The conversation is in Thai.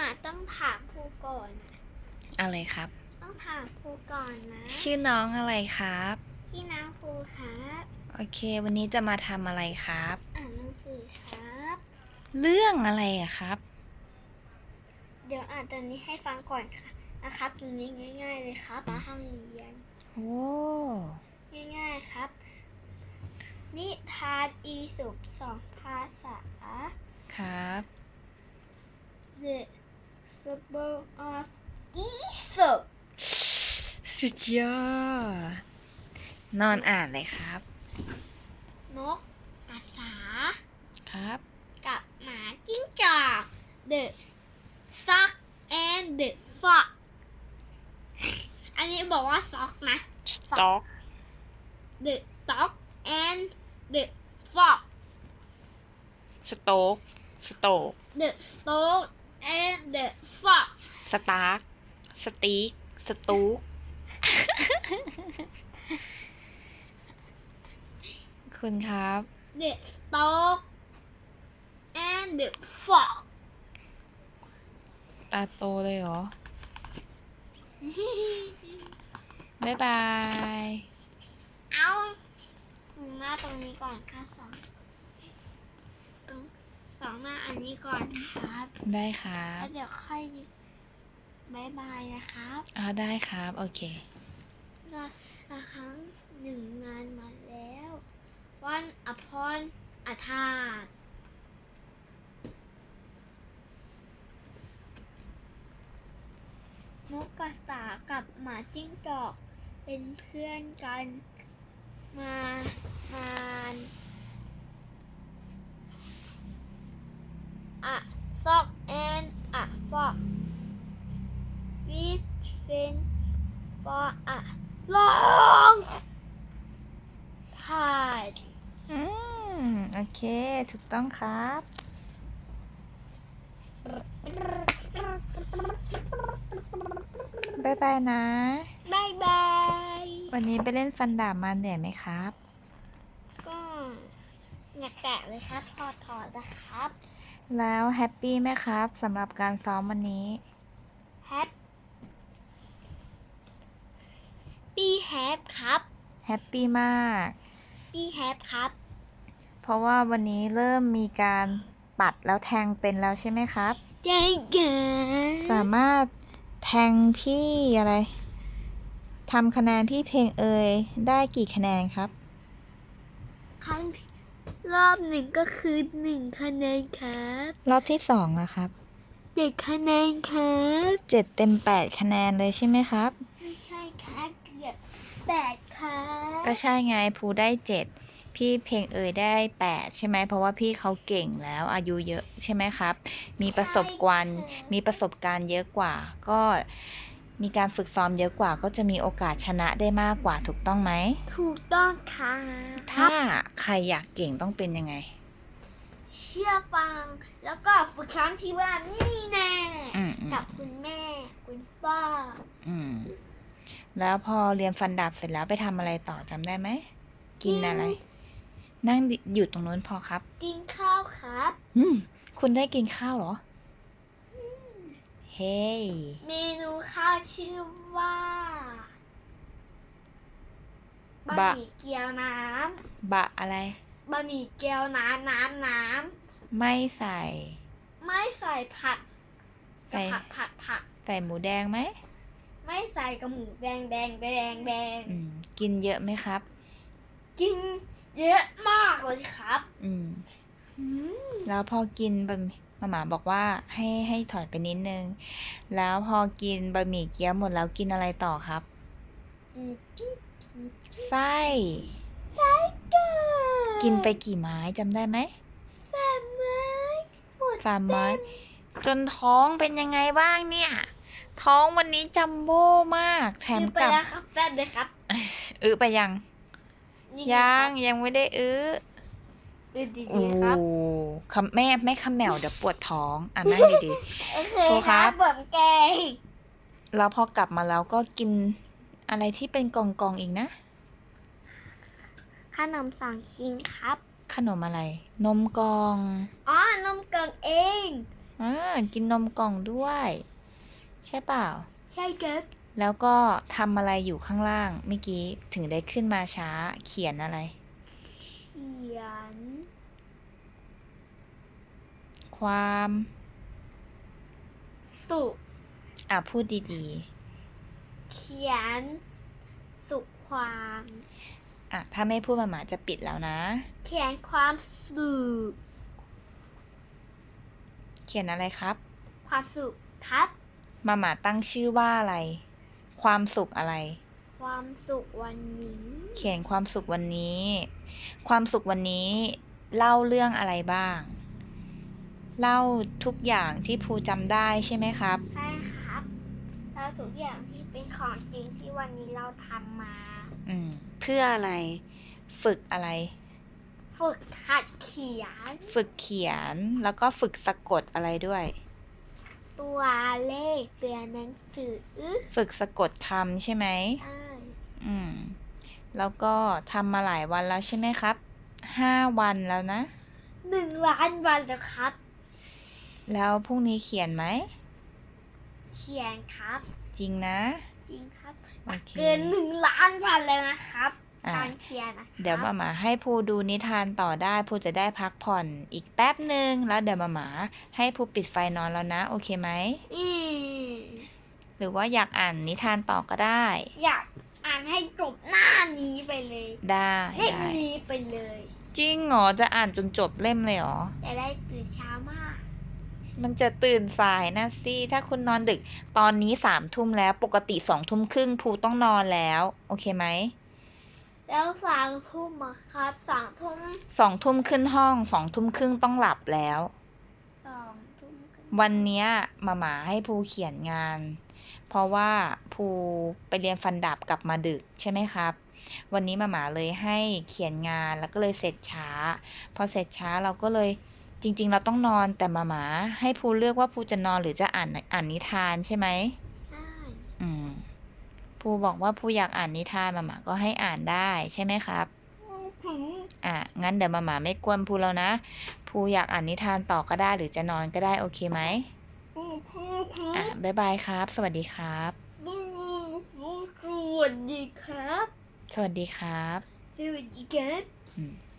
มาต้องถามครูก่อนนะอะไรครับ ต้องถามครูก่อนนะชื่อน้องอะไรครับ พี่นางครูครับโอเค วันนี้จะมาทำอะไรครับ อ่านหนังสือครับ เรื่องอะไรอะครับ เดี๋ยวอ่านตอนนี้ให้ฟังก่อนค่ะนะครับตรงนี้ง่าย ๆ เลยครับมาห้องเรียน โอ้ง่ายๆครับ นิทานอีสุปสองภาษา ครับ The Symbol of Aesop สุดยอด นอนอ่านเลยครับ นกกระสาครับ กับหมาจิ้งจอก The Sock and the Fox อันนี้บอกว่า sock นะ stock The Sock and the Fox stock stock The Sock and the Fox stark stick stook คุณครับ The Sock and the Fox ตาโตเลยเหรอ บ๊ายบาย เอาหน้าตรงนี้ก่อนค่ะสองตรงส องหน้าอันนี้ก่อนครับได้ครัแล้บวเดี๋ยวค่อยบายบายนะครับอ่าได้ครับ โอเคละละครั้งหนึ่งงานมาแล้ว วันอภรอาทานนกกระสากับหมาจิ้งจอกเป็นเพื่อนกัน มานาน อะซอกแอนอะฟอกวิชเฟน for a long time อืม โอเค ถูกต้องครับ บ๊ายบายนะ บายบาย วันนี้ไปเล่นฟันดาบมาเหนื่อยไหมครับ ก็อยากแกะเลยครับถอดถอดนะครับ แล้วแฮปปี้ไหมครับสำหรับการซ้อมวันนี้ แฮปปี้แฮปครับแฮปปี้มากปี้แฮปครับ เพราะว่าวันนี้เริ่มมีการปัดแล้วแทงเป็นแล้วใช่ไหมครับเจ๊เก๋สามารถแทงพี่อะไรทำคะแนนพี่เพลงเอยได้กี่คะแนนครับ ครั้งที่ รอบหนึ่งก็คือหนึ่งคะแนนครับ รอบที่สองนะครับเจ็ดคะแนนครับเจ็ดเต็มแปดคะแนนเลยใช่ไหมครับ ไม่ใช่ครับเกือบแปดครับก็ใช่ไงภูได้เจ็ดพี่เพลงเอยได้แปดใช่ไหมเพราะว่าพี่เขาเก่งแล้วอายุเยอะใช่ไหมครับ มีประสบการณ์มีประสบการณ์เยอะกว่า ก็ มีการฝึกซ้อมเยอะกว่าก็จะมีโอกาสชนะได้มากกว่าถูกต้องไหม ถูกต้องค่ะถ้าใครอยากเก่งต้องเป็นยังไง เชื่อฟัง แล้วก็ฝึกซ้อมที่บ้านนี่แน่อืมอืมกับคุณแม่ คุณป้าอืมแล้วพอเรียนฟันดาบเสร็จแล้วไปทำอะไรต่อจำได้ไหม กินอะไร นั่งอยู่ตรงนู้นพอครับ กินข้าวครับ อืม คุณได้กินข้าวเหรอ เฮ้ยเมนูข้าวชื่อว่าบะบะหมี่เกี๊ยวน้บะอะไรำบะหมี่เกี๊ยวน้ำน้ำน้ไม่ใส่ำไม่ใส่ผัดใส่กับผัดผัดผักใส่หมูแดงไหม ไม่ใส่กระหมูแดงแดงแดงแดงอืมกินเยอะไหมครับ กินเยอะมากเลยครับ อืมอืมแล้วพอกินบะหมี่ มาหมาบอกว่าให้ให้ถอยไปนิดนึง แล้วพอกินบะหมี่เกี๊ยวหมดแล้วกินอะไรต่อครับอืมไส้ไส้ไก่กินไปกี่ไม้จำได้ไหมสามไม้หมดสามไม้ จนท้องเป็นยังไงบ้างเนี่ย ท้องวันนี้จัมโบ้มาก แถมไปกับแล้วครับแป๊บเลยครับ อื้อไปยังนี่ยังยังไม่ได้อื้อ ดูดีโอ้ๆครับคำแม่ไม่คำแมวเดี๋ยวปวดท้องอะนั่งดีโอเคครูคครัรับบผมแกงๆ แล้วพอกลับมาแล้วก็กินอะไรที่เป็นกองกองๆอีกนะ ขนมสองชิ้นครับ ขนมอะไร นมกองอ๋อนมเกิงเองนอ่ากินนมกล่องด้วย ใช่เปล่า ใช่ครับแล้วก็ทำอะไรอยู่ข้างล่างเมื่อกี้ถึงได้ขึ้นมาช้าเขียนอะไร เขียน ความ สุข อะ พูดดีเขียน สุขความ ๆ อะ ถ้าไม่พูดมาหมาจะปิดแล้วนะ เขียนความสุขเขียนอะไรครับ ความสุขครับ มาหมาตั้งชื่อว่าอะไร ความสุขอะไร ความสุขวันนี้เขียนความสุขวันนี้ ความสุขวันนี้ เล่าเรื่องอะไรบ้าง เล่าทุกอย่างที่ภูจำได้ใช่ไหมครับ ใช่ครับแล้วทุกอย่างที่เป็นของจริงที่วันนี้เราทำมา อืมเพื่ออะไรฝึกอะไร ฝึกหัดเขียน ฝึกเขียนแล้วก็ฝึกสะกดอะไรด้วย ตัวเลขเตือนหนังสือฝึกสะกดคำใช่ไหมใช่อืมแล้วก็ทำมาหลายวันแล้วใช่ไหมครับห้าวันแล้วนะหนึ่งล้านวันแล้วครับ แล้วพรุ่งนี้เขียนไหม เขียนครับ จริงนะ จริงครับ โอเค เกินหนึ่งล้านวันแล้วนะครับอะการเขียนนะครับเดี๋ยวมาหมาให้ภูดูนิทานต่อได้ภูจะได้พักผ่อนอีกแป๊บหนึ่งแล้วเดี๋ยวมาหมาให้ภูปิดไฟนอนแล้วนะ โอเคไหม อืมหรือว่าอยากอ่านนิทานต่อก็ได้ อยากอ่านให้จบหน้านี้ไปเลยได้เล่มได้นี้ไปเลย จริงเหรอจะอ่านจนจบเล่มเลยเหรอ จะได้ตื่นเช้ามาก มันจะตื่นสายนะสิ ถ้าคุณนอนดึก ตอนนี้สามทุ่มแล้วปกติสองทุ่มครึ่งภูต้องนอนแล้ว โอเคไหม แล้วสามทุ่มอะครับสามทุ่มสองทุ่มขึ้นห้องสองทุ่มครึ่งต้องหลับแล้ว สองทุ่มครึ่งวันเนี้ยมาหมาให้ภูเขียนงาน เพราะว่าภูไปเรียนฟันดับกลับมาดึกใช่ไหมครับ วันนี้มาหมาเลยให้เขียนงานแล้วก็เลยเสร็จช้า พอเสร็จช้าเราก็เลย จริงๆ เราต้องนอนแต่มาหมา ให้ภูเลือกว่าภูจะนอนหรือจะอ่านอ่านนิทานใช่ไหมใช่อืมภูบอกว่าภูอยากอ่านนิทานมาหมาก็ให้อ่านได้ใช่ไหมครับอืมอะงั้นเดี๋ยวมาหมาไม่กวนภูแล้วนะภูอยากอ่านนิทานต่อก็ได้หรือจะนอนก็ได้โอเคไหมอืมอืมอืมอะบ๊ายบายครับสวัสดีครับอืมอืมสวัสดีครับสวัสดีครับ สวัสดีครับอืม